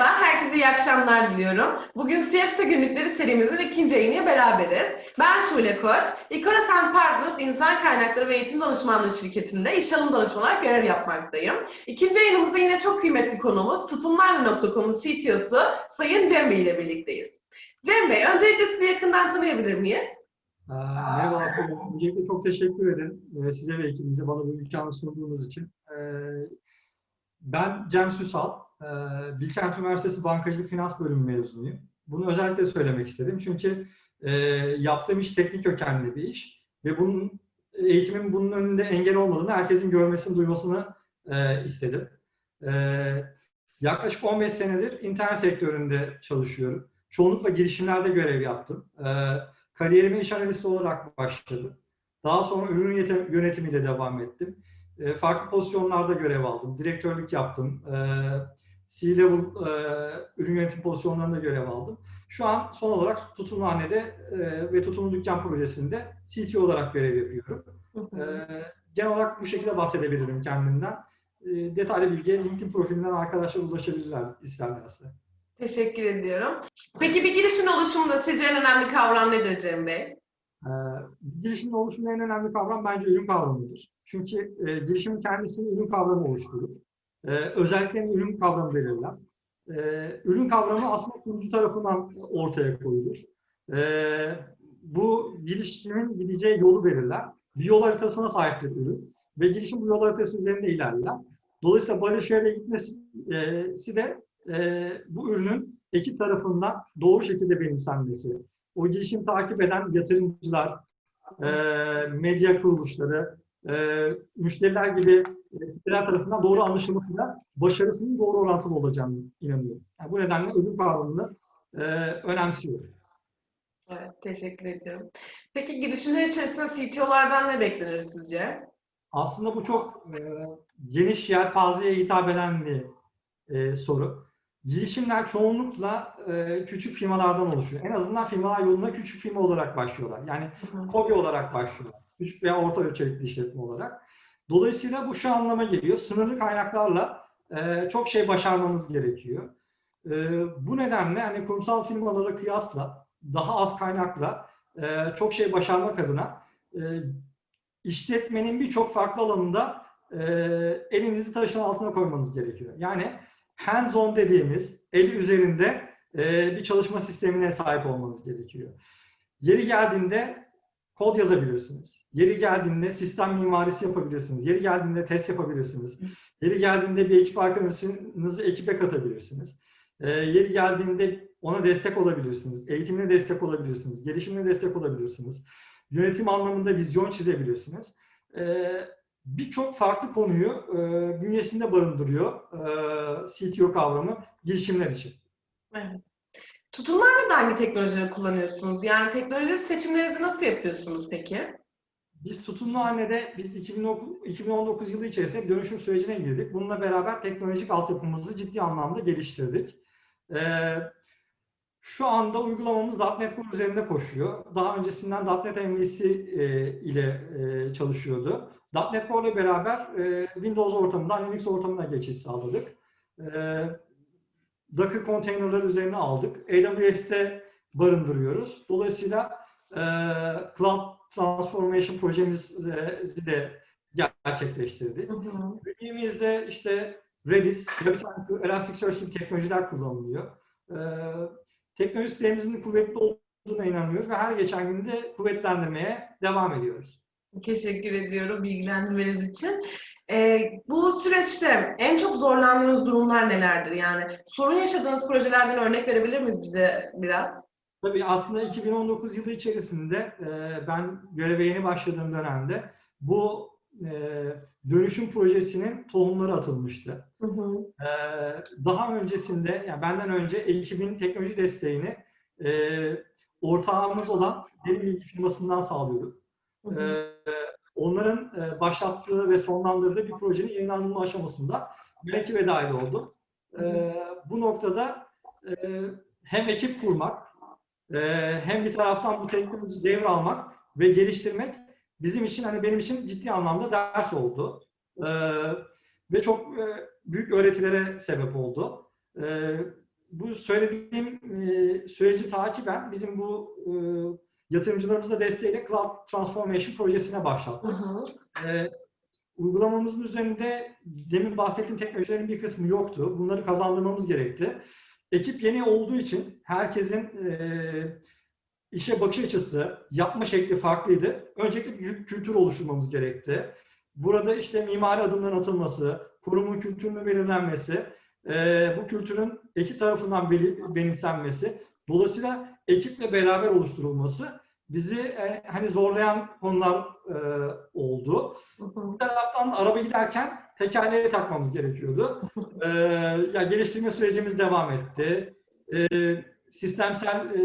Merhaba, herkese iyi akşamlar diliyorum. Bugün Siyapsa Günlükleri serimizin ikinci yayınıyla beraberiz. Ben Şule Koç, Ikoras and Partners İnsan Kaynakları ve Eğitim Danışmanlığı şirketinde iş alım danışmanı olarak görev yapmaktayım. İkinci yayınımızda yine çok kıymetli konuğumuz Tutumlarla.com'un CTO'su Sayın Cem Bey ile birlikteyiz. Cem Bey, öncelikle sizi yakından tanıyabilir miyiz? Merhaba, öncelikle çok teşekkür ederim ee, size ve ekibinize bana bu imkanı sunduğunuz için. Ee, Ben Cem Süsal, Bilkent Üniversitesi Bankacılık Finans Bölümü mezunuyum. Bunu özellikle söylemek istedim çünkü ee, yaptığım iş teknik kökenli bir iş ve bunun eğitimin bunun önünde engel olmadığını herkesin görmesini, duymasını ee, istedim. Ee, Yaklaşık 15 senedir internet sektöründe çalışıyorum. Çoğunlukla girişimlerde görev yaptım. Ee, Kariyerime iş analisti olarak başladım. Daha sonra ürün yönetim- yönetimiyle devam ettim. E, farklı pozisyonlarda görev aldım. Direktörlük yaptım. E, C-level e, ürün yönetim pozisyonlarında görev aldım. Şu an son olarak Tutumhane'de e, ve Tutumlu Dükkan projesinde CTO olarak görev yapıyorum. E, genel olarak bu şekilde bahsedebilirim kendimden. E, detaylı bilgiye LinkedIn profilinden arkadaşlar ulaşabilirler isterlerse. Teşekkür ediyorum. Peki bir girişimin oluşumunda sizce en önemli kavram nedir Cem Bey? Ee, girişimin oluşumunda en önemli kavram bence ürün kavramıdır. Çünkü e, girişimin kendisini ürün kavramı oluşturur. Ee, özellikle ürün kavramı belirler. Ee, ürün kavramı aslında kurucu tarafından ortaya koyulur. Ee, bu girişimin gideceği yolu belirler. Bir yol haritasına sahiptir ürün ve girişim bu yol haritası üzerinde ilerler. Dolayısıyla böyle şeylere gitmesi e, de e, bu ürünün ekip tarafından doğru şekilde benimsenmesi, o girişim takip eden yatırımcılar, e, medya kuruluşları, e, müşteriler gibi e, kitleler tarafından doğru anlaşılmasıyla başarısının doğru orantılı olacağını inanıyorum. Yani bu nedenle ödül kavramını e, önemsiyorum. Evet, teşekkür ediyorum. Peki girişimler içerisinde CTO'lardan ne beklenir sizce? Aslında bu çok e, geniş yelpazeye hitap eden bir e, soru. Girişimler çoğunlukla e, küçük firmalardan oluşuyor. En azından firmalar yoluna küçük firma olarak başlıyorlar. Yani KOBİ olarak başlıyorlar. Küçük veya orta ölçekli işletme olarak. Dolayısıyla bu şu anlama geliyor. Sınırlı kaynaklarla e, çok şey başarmanız gerekiyor. E, bu nedenle hani kurumsal firmalara kıyasla daha az kaynakla e, çok şey başarmak adına e, işletmenin birçok farklı alanında e, elinizi taşın altına koymanız gerekiyor. Yani hands-on dediğimiz el üzerinde e, bir çalışma sistemine sahip olmanız gerekiyor. Yeri geldiğinde kod yazabilirsiniz. Yeri geldiğinde sistem mimarisi yapabilirsiniz. Yeri geldiğinde test yapabilirsiniz. Yeri geldiğinde bir ekip arkadaşınızı ekibe katabilirsiniz. E, yeri geldiğinde ona destek olabilirsiniz. Eğitimine destek olabilirsiniz. Gelişimine destek olabilirsiniz. Yönetim anlamında vizyon çizebilirsiniz. E, Birçok farklı konuyu e, bünyesinde barındırıyor e, CTO kavramı girişimler için. Evet. Tutumlarla da hangi teknolojileri kullanıyorsunuz? Yani teknoloji seçimlerinizi nasıl yapıyorsunuz peki? Biz tutumlu hanede biz 2019, 2019 yılı içerisinde bir dönüşüm sürecine girdik. Bununla beraber teknolojik altyapımızı ciddi anlamda geliştirdik. Ee, şu anda uygulamamız .NET Core üzerinde koşuyor. Daha öncesinden .NET MVC e, ile e, çalışıyordu. .NET Core ile beraber e, Windows ortamından Linux ortamına geçiş sağladık. E, Docker konteynerler üzerine aldık. AWS'te barındırıyoruz. Dolayısıyla e, Cloud Transformation projemizi de gerçekleştirdik. Bünyemizde işte Redis, RabbitMQ, Elasticsearch gibi teknolojiler kullanılıyor. Ee, teknoloji sistemimizin kuvvetli olduğuna inanıyoruz ve her geçen gün de kuvvetlendirmeye devam ediyoruz. Teşekkür ediyorum bilgilendirmeniz için. Ee, bu süreçte en çok zorlandığınız durumlar nelerdir? Yani sorun yaşadığınız projelerden örnek verebilir miyiz bize biraz? Tabii aslında 2019 yılı içerisinde e, ben göreve yeni başladığım dönemde bu e, dönüşüm projesinin tohumları atılmıştı. Hı hı. Ee, daha öncesinde, yani benden önce ekibin teknoloji desteğini e, ortağımız olan benim bilgi firmasından sağlıyorduk. Hı hı. Ee, onların e, başlattığı ve sonlandırdığı bir projenin yayınlanma aşamasında ben ekibe dahil oldum. Ee, bu noktada e, hem ekip kurmak, e, hem bir taraftan bu teknolojiyi devralmak ve geliştirmek bizim için hani benim için ciddi anlamda ders oldu. Ve çok e, büyük öğretilere sebep oldu. Bu söylediğim e, süreci takiben bizim bu e, yatırımcılarımızla desteğiyle Cloud Transformation projesine başlattık. E, uygulamamızın üzerinde demin bahsettiğim teknolojilerin bir kısmı yoktu. Bunları kazandırmamız gerekti. Ekip yeni olduğu için herkesin e, işe bakış açısı, yapma şekli farklıydı. Öncelikle bir kültür oluşturmamız gerekti. Burada işte mimari adımların atılması, kurumun kültürünün belirlenmesi, e, bu kültürün ekip tarafından benimsenmesi, dolayısıyla ekiple beraber oluşturulması bizi e, hani zorlayan konular e, oldu. Bir taraftan araba giderken tekerleğe takmamız gerekiyordu. Ee, ya geliştirme sürecimiz devam etti. Ee, sistemsel e,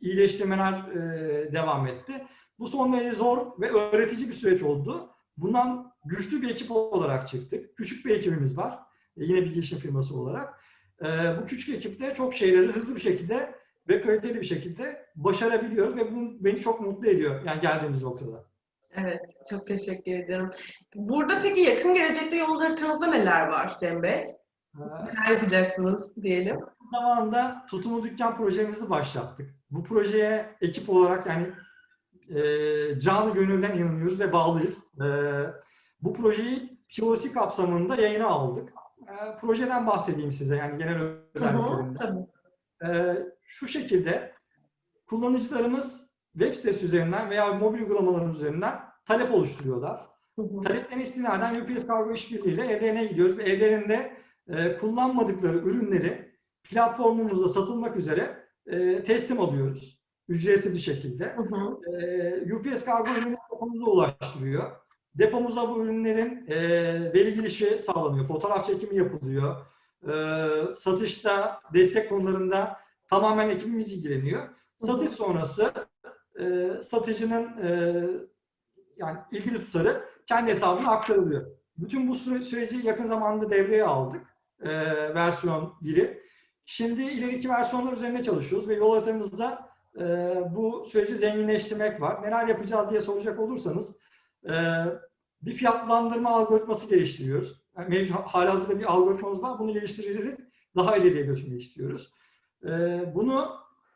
iyileştirmeler e, devam etti. Bu son derece zor ve öğretici bir süreç oldu. Bundan güçlü bir ekip olarak çıktık. Küçük bir ekibimiz var. E, yine bir girişim firması olarak. Ee, bu küçük ekiple çok şeyleri hızlı bir şekilde ve kaliteli bir şekilde başarabiliyoruz ve bu beni çok mutlu ediyor yani geldiğimiz noktada. Evet, çok teşekkür ederim. Burada peki yakın gelecekte yol haritanızda neler var Cem Bey? Ee, Neler yapacaksınız diyelim? Aynı zamanda tutumu dükkan projemizi başlattık. Bu projeye ekip olarak yani e, canı gönülden inanıyoruz ve bağlıyız. E, bu projeyi POC kapsamında yayına aldık. E, projeden bahsedeyim size yani genel Hı hı, özelliklerinden. tabii. E, şu şekilde kullanıcılarımız web sitesi üzerinden veya mobil uygulamalarımız üzerinden talep oluşturuyorlar. Hı hı. Taleplerine istinaden UPS Kargo işbirliğiyle evlerine gidiyoruz ve evlerinde e, kullanmadıkları ürünleri platformumuzda satılmak üzere e, teslim alıyoruz. Ücretsiz bir şekilde. Hı hı. E, UPS Kargo ürünü depomuza ulaştırıyor. Depomuza bu ürünlerin e, veri girişi sağlanıyor. Fotoğraf çekimi yapılıyor. E, satışta, destek konularında tamamen ekibimiz ilgileniyor. Satış sonrası e, satıcının e, yani ilgili tutarı kendi hesabına aktarılıyor. Bütün bu süre- süreci yakın zamanda devreye aldık. e, versiyon 1'i. Şimdi ileriki versiyonlar üzerine çalışıyoruz ve yol haritamızda e, bu süreci zenginleştirmek var. Neler yapacağız diye soracak olursanız e, bir fiyatlandırma algoritması geliştiriyoruz. Yani mevcut halihazırda bir algoritmamız var. Bunu geliştirerek daha ileriye götürmek istiyoruz. E, bunu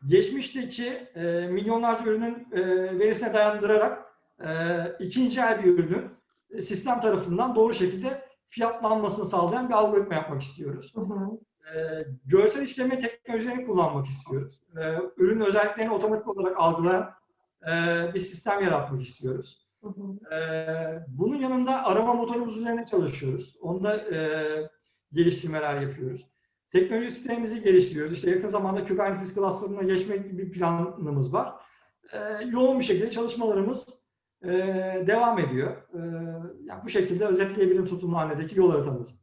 geçmişteki e, milyonlarca ürünün e, verisine dayandırarak e, ikinci el bir ürünün e, sistem tarafından doğru şekilde fiyatlanmasını sağlayan bir algoritma yapmak istiyoruz. Hı hı. E, görsel işleme teknolojilerini kullanmak istiyoruz. E, ürün özelliklerini otomatik olarak algılayan e, bir sistem yaratmak istiyoruz. Hı hı. E, bunun yanında arama motorumuz üzerine çalışıyoruz. Onda e, geliştirmeler yapıyoruz. Teknoloji sistemimizi geliştiriyoruz. İşte yakın zamanda Kubernetes cluster'ına geçmek gibi bir planımız var. E, yoğun bir şekilde çalışmalarımız e, devam ediyor. E, yani bu şekilde özetleyebilirim tutumlu hanedeki yol haritamızı.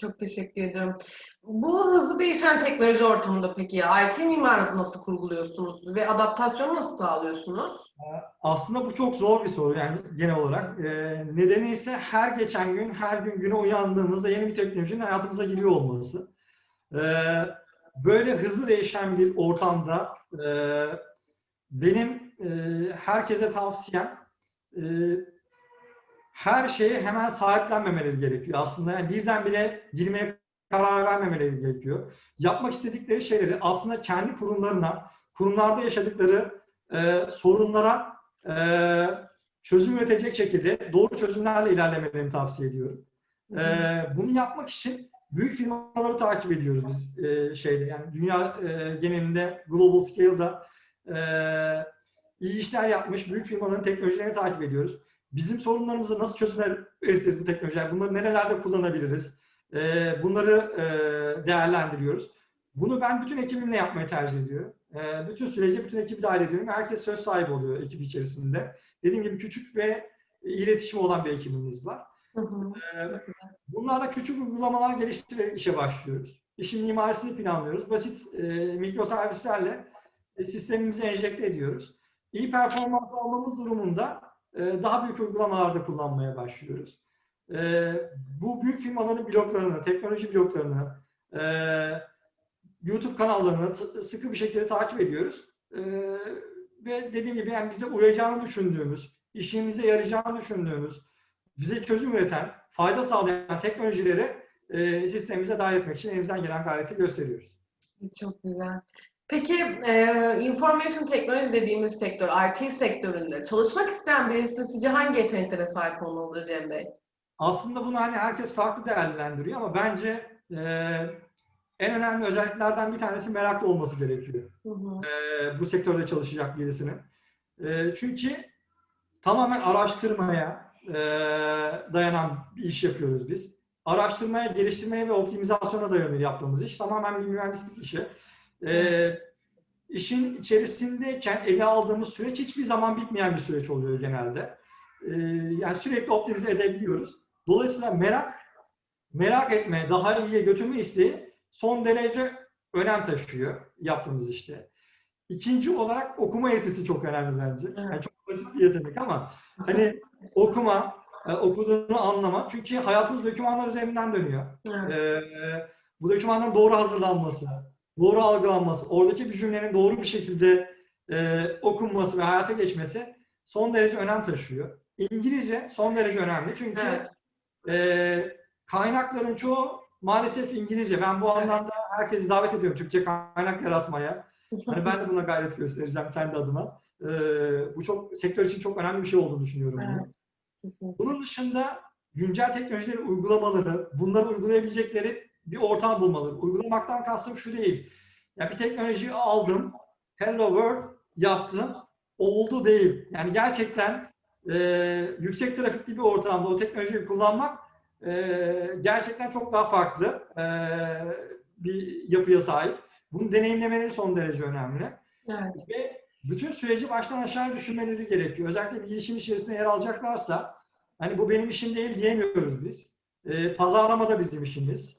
Çok teşekkür ederim. Bu hızlı değişen teknoloji ortamında peki IT mimarınızı nasıl kurguluyorsunuz ve adaptasyonu nasıl sağlıyorsunuz? Aslında bu çok zor bir soru yani genel olarak. E, nedeni ise her geçen gün, her gün güne uyandığımızda yeni bir teknolojinin hayatımıza giriyor olması. E, böyle hızlı değişen bir ortamda e, benim e, herkese tavsiyem e, her şeye hemen sahiplenmemeleri gerekiyor. Aslında yani birdenbire girmeye karar vermemeleri gerekiyor. Yapmak istedikleri şeyleri aslında kendi kurumlarına, kurumlarda yaşadıkları e, sorunlara e, çözüm üretecek şekilde doğru çözümlerle ilerlemelerini tavsiye ediyorum. E, bunu yapmak için büyük firmaları takip ediyoruz biz e, şeyde yani dünya e, genelinde global scale'da e, iyi işler yapmış büyük firmaların teknolojilerini takip ediyoruz. Bizim sorunlarımızı nasıl çözümler üretir bu teknolojiler? Bunları nerelerde kullanabiliriz? E, bunları e, değerlendiriyoruz. Bunu ben bütün ekibimle yapmayı tercih ediyorum. E, bütün sürece bütün ekibi dahil ediyorum. Herkes söz sahibi oluyor ekip içerisinde. Dediğim gibi küçük ve iletişim olan bir ekibimiz var. Hı hı. E, bunlarla küçük uygulamalar geliştirerek işe başlıyoruz. İşin mimarisini planlıyoruz. Basit e, mikroservislerle e, sistemimizi enjekte ediyoruz. İyi performans almamız durumunda daha büyük uygulamalarda kullanmaya başlıyoruz. E, bu büyük firmaların bloklarını, teknoloji bloklarını, e, YouTube kanallarını sıkı bir şekilde takip ediyoruz. E, ve dediğim gibi yani bize uyacağını düşündüğümüz, işimize yarayacağını düşündüğümüz, bize çözüm üreten, fayda sağlayan teknolojileri e, sistemimize dahil etmek için elimizden gelen gayreti gösteriyoruz. Çok güzel. Peki e, information technology dediğimiz sektör, IT sektöründe çalışmak isteyen birisinin sizce hangi yeteneklere sahip olmalıdır Cem Bey? Aslında bunu hani herkes farklı değerlendiriyor ama bence e, en önemli özelliklerden bir tanesi meraklı olması gerekiyor. Hı hı. e, bu sektörde çalışacak birisinin. E, çünkü tamamen araştırmaya e, dayanan bir iş yapıyoruz biz. Araştırmaya, geliştirmeye ve optimizasyona dayanıyor yaptığımız iş. Tamamen bir mühendislik işi. E, işin içerisindeyken ele aldığımız süreç hiçbir zaman bitmeyen bir süreç oluyor genelde. E, yani sürekli optimize edebiliyoruz. Dolayısıyla merak, merak etme, daha iyiye götürme isteği son derece önem taşıyor yaptığımız işte. İkinci olarak okuma yetisi çok önemli bence. Yani çok basit bir yetenek ama hani okuma, e, okuduğunu anlama. Çünkü hayatımız dokümanlar üzerinden dönüyor. Evet. Ee, bu dokümanların doğru hazırlanması, doğru algılanması, oradaki bir cümlenin doğru bir şekilde e, okunması ve hayata geçmesi son derece önem taşıyor. İngilizce son derece önemli çünkü Evet. e, kaynakların çoğu maalesef İngilizce. Ben bu anlamda herkesi davet ediyorum Türkçe kaynak yaratmaya. Hani ben de buna gayret göstereceğim kendi adıma. E, bu çok sektör için çok önemli bir şey olduğunu düşünüyorum. Evet. Bunun dışında güncel teknolojileri uygulamaları, bunları uygulayabilecekleri bir ortam bulmaları. Uygulamaktan kastım şu değil. Ya bir teknolojiyi aldım, hello world yaptım, oldu değil. Yani gerçekten e, yüksek trafikli bir ortamda o teknolojiyi kullanmak e, gerçekten çok daha farklı e, bir yapıya sahip. Bunu deneyimlemeleri son derece önemli. Evet. Ve bütün süreci baştan aşağı düşünmeleri gerekiyor. Özellikle bir girişim içerisinde yer alacaklarsa hani bu benim işim değil diyemiyoruz biz. Ee, pazarlama da bizim işimiz.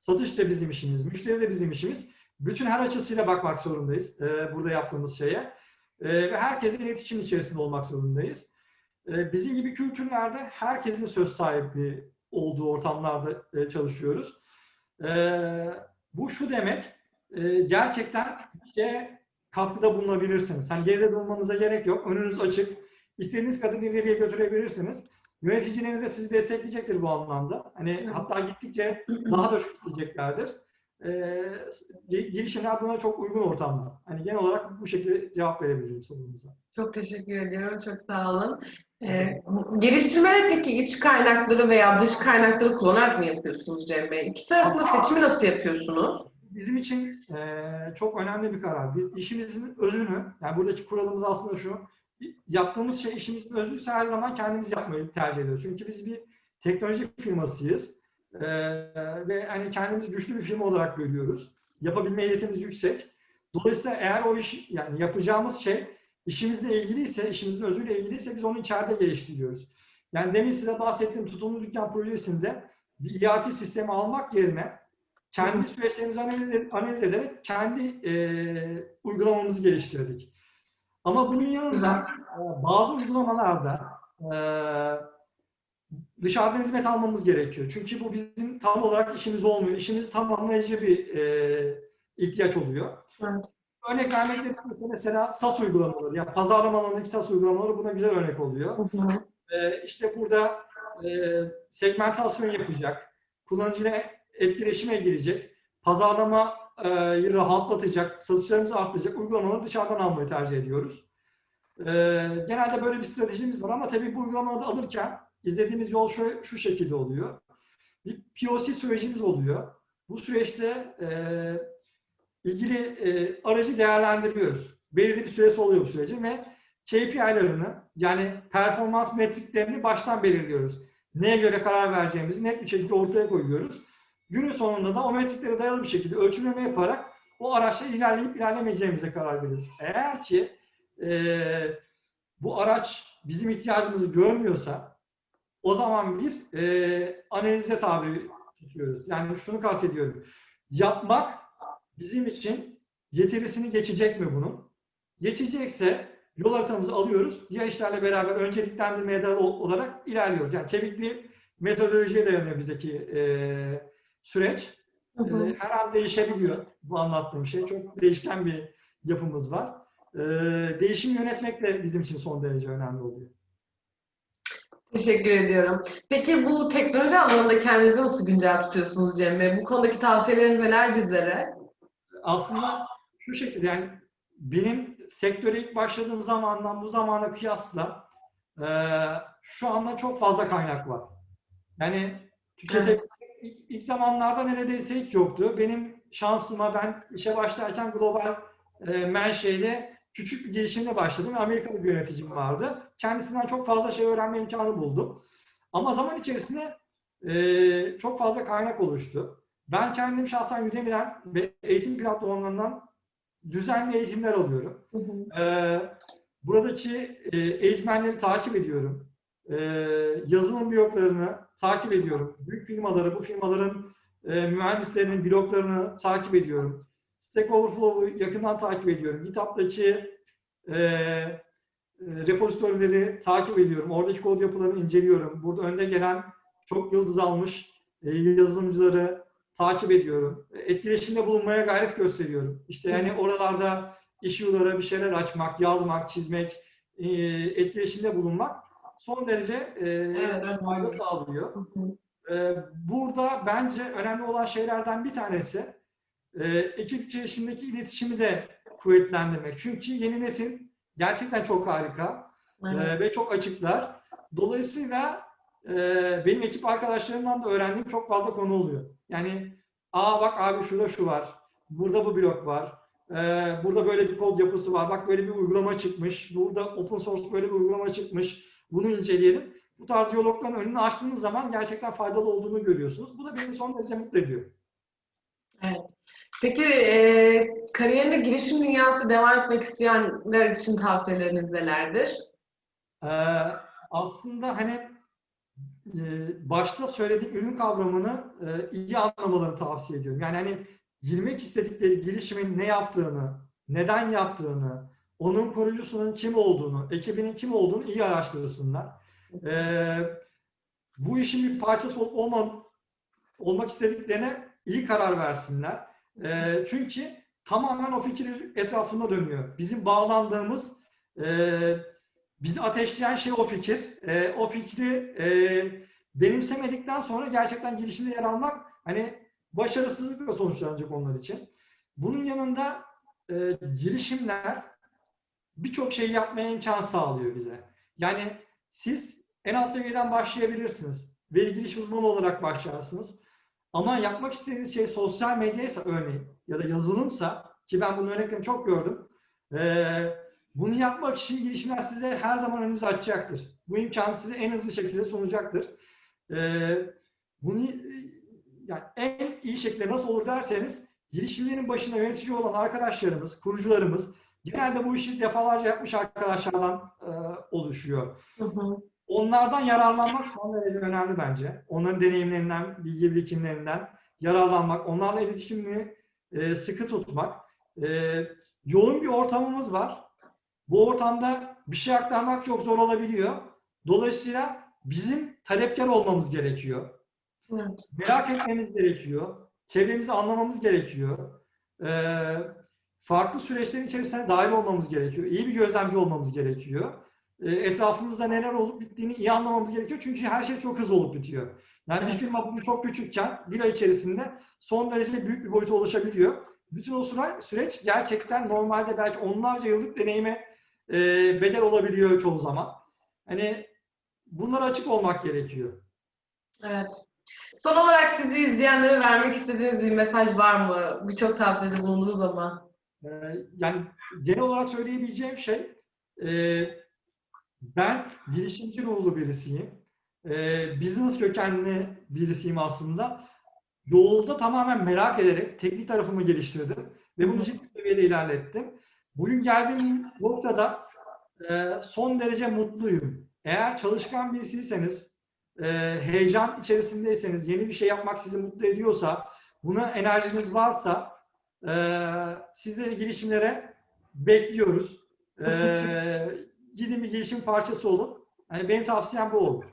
Satış da bizim işimiz. Müşteri de bizim işimiz. Bütün her açısıyla bakmak zorundayız e, burada yaptığımız şeye. E, ve herkesle iletişim içerisinde olmak zorundayız. E, bizim gibi kültürlerde herkesin söz sahibi olduğu ortamlarda e, çalışıyoruz. E, bu şu demek, e, gerçekten işe katkıda bulunabilirsiniz. Hani geride durmanıza gerek yok. Önünüz açık. İstediğiniz kadar ileriye götürebilirsiniz. Yöneticileriniz de sizi destekleyecektir bu anlamda. Hani hatta gittikçe daha da çok isteyeceklerdir. Ee, girişimler buna çok uygun ortamda. Hani genel olarak bu şekilde cevap verebilirim sorunuza. Çok teşekkür ediyorum. Çok sağ olun. Ee, geliştirmeleri peki iç kaynakları veya dış kaynakları kullanarak mı yapıyorsunuz Cem Bey? İkisi arasında seçimi nasıl yapıyorsunuz? Bizim için eee, çok önemli bir karar. Biz işimizin özünü, yani buradaki kuralımız aslında şu, yaptığımız şey işimizin özüyse her zaman kendimiz yapmayı tercih ediyoruz. Çünkü biz bir teknoloji firmasıyız Eee, ve hani kendimizi güçlü bir firma olarak görüyoruz. Yapabilme yetimiz yüksek. Dolayısıyla eğer o iş, yani yapacağımız şey işimizle ilgiliyse, işimizin özüyle ilgiliyse biz onu içeride geliştiriyoruz. Yani demin size bahsettiğim tutumlu dükkan projesinde bir ERP sistemi almak yerine kendi süreçlerimizi analiz, analiz ederek kendi e, uygulamamızı geliştirdik. Ama bunun yanında e, bazı uygulamalarda e, dışarıdan hizmet almamız gerekiyor. Çünkü bu bizim tam olarak işimiz olmuyor. İşimizi tamamlayıcı bir e, ihtiyaç oluyor. Evet. Örnek vermek gerekirse mesela SAS uygulamaları, yani pazarlama alanındaki SAS uygulamaları buna güzel örnek oluyor. Hı hı. İşte burada e, segmentasyon yapacak, kullanıcıyla etkileşime girecek, pazarlamayı rahatlatacak, satışlarımızı arttıracak uygulamaları dışarıdan almayı tercih ediyoruz. Ee, genelde böyle bir stratejimiz var ama tabii bu uygulamaları alırken izlediğimiz yol şu, şu şekilde oluyor. Bir POC sürecimiz oluyor. Bu süreçte e, ilgili e, aracı değerlendiriyoruz. Belirli bir süresi oluyor bu sürecin ve KPI'lerini yani performans metriklerini baştan belirliyoruz. Neye göre karar vereceğimizi net bir şekilde ortaya koyuyoruz. Günün sonunda da o metriklere dayalı bir şekilde ölçümleme yaparak o araçla ilerleyip ilerlemeyeceğimize karar veriyoruz. Eğer ki e, bu araç bizim ihtiyacımızı görmüyorsa o zaman bir e, analize tabi tutuyoruz. Yani şunu kastediyorum. Yapmak bizim için yetirisini geçecek mi bunun? Geçecekse yol haritamızı alıyoruz. Diğer işlerle beraber önceliklendirmeye dayalı olarak ilerliyoruz. Yani çevik bir metodolojiye dayanıyor bizdeki e, süreç. Hı hı. E, her an değişebiliyor bu anlattığım şey. Çok değişken bir yapımız var. E, değişim yönetmek de bizim için son derece önemli oluyor. Teşekkür ediyorum. Peki bu teknoloji alanında kendinizi nasıl güncel tutuyorsunuz Cem Bey? Bu konudaki tavsiyeleriniz neler bizlere? aslında şu şekilde yani benim sektöre ilk başladığım zamandan bu zamana kıyasla e, şu anda çok fazla kaynak var. Yani tüketebilecek ilk, zamanlarda neredeyse hiç yoktu. Benim şansıma ben işe başlarken global e, menşeyle küçük bir girişimle başladım. Amerikalı bir yöneticim vardı. Kendisinden çok fazla şey öğrenme imkanı buldum. Ama zaman içerisinde e, çok fazla kaynak oluştu. Ben kendim şahsen Udemy'den ve eğitim platformlarından düzenli eğitimler alıyorum. Hı hı. Ee, buradaki e, eğitmenleri takip ediyorum. Ee, yazılım bloklarını takip ediyorum. Büyük firmaları, bu firmaların e, mühendislerinin bloklarını takip ediyorum. Stack Overflow'u yakından takip ediyorum. GitHub'daki e, e, repozitorileri takip ediyorum. Oradaki kod yapılarını inceliyorum. Burada önde gelen çok yıldız almış e, yazılımcıları takip ediyorum. Etkileşimde bulunmaya gayret gösteriyorum. İşte yani oralarda issue'lara bir şeyler açmak, yazmak, çizmek, e, etkileşimde bulunmak son derece e, evet. fayda sağlıyor. Hı hı. E, burada bence önemli olan şeylerden bir tanesi e, ekip içerisindeki iletişimi de kuvvetlendirmek. Çünkü yeni nesil gerçekten çok harika Evet. e, ve çok açıklar. Dolayısıyla e, benim ekip arkadaşlarımdan da öğrendiğim çok fazla konu oluyor. Yani aa bak abi şurada şu var, burada bu blok var, e, burada böyle bir kod yapısı var, bak böyle bir uygulama çıkmış, burada open source böyle bir uygulama çıkmış, bunu inceleyelim. Bu tarz diyalogların önünü açtığınız zaman gerçekten faydalı olduğunu görüyorsunuz. Bu da beni son derece mutlu ediyor. Peki e, kariyerinde girişim dünyası devam etmek isteyenler için tavsiyeleriniz nelerdir? Ee, aslında hani e, başta söylediğim ürün kavramını e, iyi anlamalarını tavsiye ediyorum. Yani hani girmek istedikleri girişimin ne yaptığını, neden yaptığını, onun kurucusunun kim olduğunu, ekibinin kim olduğunu iyi araştırsınlar. Ee, bu işin bir parçası olup olmam, olmak istediklerine iyi karar versinler. Ee, çünkü tamamen o fikir etrafında dönüyor. Bizim bağlandığımız e, bizi ateşleyen şey o fikir. E, o fikri e, benimsemedikten sonra gerçekten girişimde yer almak hani başarısızlıkla sonuçlanacak onlar için. Bunun yanında e, girişimler birçok şey yapmaya imkan sağlıyor bize. Yani siz en alt seviyeden başlayabilirsiniz. Veri giriş uzmanı olarak başlarsınız. Ama yapmak istediğiniz şey sosyal medyaysa örneğin ya da yazılımsa ki ben bunun örneklerini çok gördüm. Eee bunu yapmak için girişimler size her zaman önünüzü açacaktır. Bu imkanı size en hızlı şekilde sunacaktır. Ee, bunu yani en iyi şekilde nasıl olur derseniz girişimlerin başına yönetici olan arkadaşlarımız, kurucularımız genelde bu işi defalarca yapmış arkadaşlardan e, oluşuyor. Hı hı. Onlardan yararlanmak son derece önemli bence. Onların deneyimlerinden, bilgi birikimlerinden yararlanmak, onlarla iletişimini e, sıkı tutmak. E, yoğun bir ortamımız var. Bu ortamda bir şey aktarmak çok zor olabiliyor. Dolayısıyla bizim talepkar olmamız gerekiyor. Evet. Merak etmemiz gerekiyor. Çevremizi anlamamız gerekiyor. Ee, farklı süreçlerin içerisine dahil olmamız gerekiyor. İyi bir gözlemci olmamız gerekiyor. Ee, etrafımızda neler olup bittiğini iyi anlamamız gerekiyor. Çünkü her şey çok hızlı olup bitiyor. Yani bir firma bugün çok küçükken bir ay içerisinde son derece büyük bir boyuta ulaşabiliyor. Bütün o süre, süreç gerçekten normalde belki onlarca yıllık deneyime e, bedel olabiliyor çoğu zaman. Hani bunlara açık olmak gerekiyor. Evet. Son olarak sizi izleyenlere vermek istediğiniz bir mesaj var mı? Birçok tavsiyede bulundunuz ama. Ee, yani genel olarak söyleyebileceğim şey e, ben girişimci ruhlu birisiyim. E, business kökenli birisiyim aslında. Yolda tamamen merak ederek teknik tarafımı geliştirdim ve bunu ciddi seviyede ilerlettim. Bugün geldiğim noktada e, son derece mutluyum. Eğer çalışkan birisiyseniz, heyecan içerisindeyseniz, yeni bir şey yapmak sizi mutlu ediyorsa, buna enerjiniz varsa e, sizleri girişimlere bekliyoruz. E, gidin bir girişim parçası olun. Yani benim tavsiyem bu olur.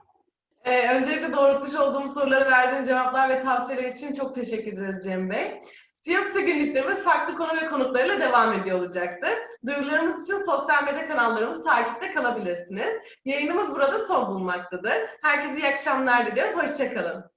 Ee, öncelikle doğrultmuş olduğum soruları verdiğiniz cevaplar ve tavsiyeler için çok teşekkür ederiz Cem Bey. Siyox'a günlüklerimiz farklı konu ve konuklarıyla devam ediyor olacaktır. Duyurularımız için sosyal medya kanallarımız takipte kalabilirsiniz. Yayınımız burada son bulunmaktadır. Herkese iyi akşamlar diliyorum. Hoşçakalın.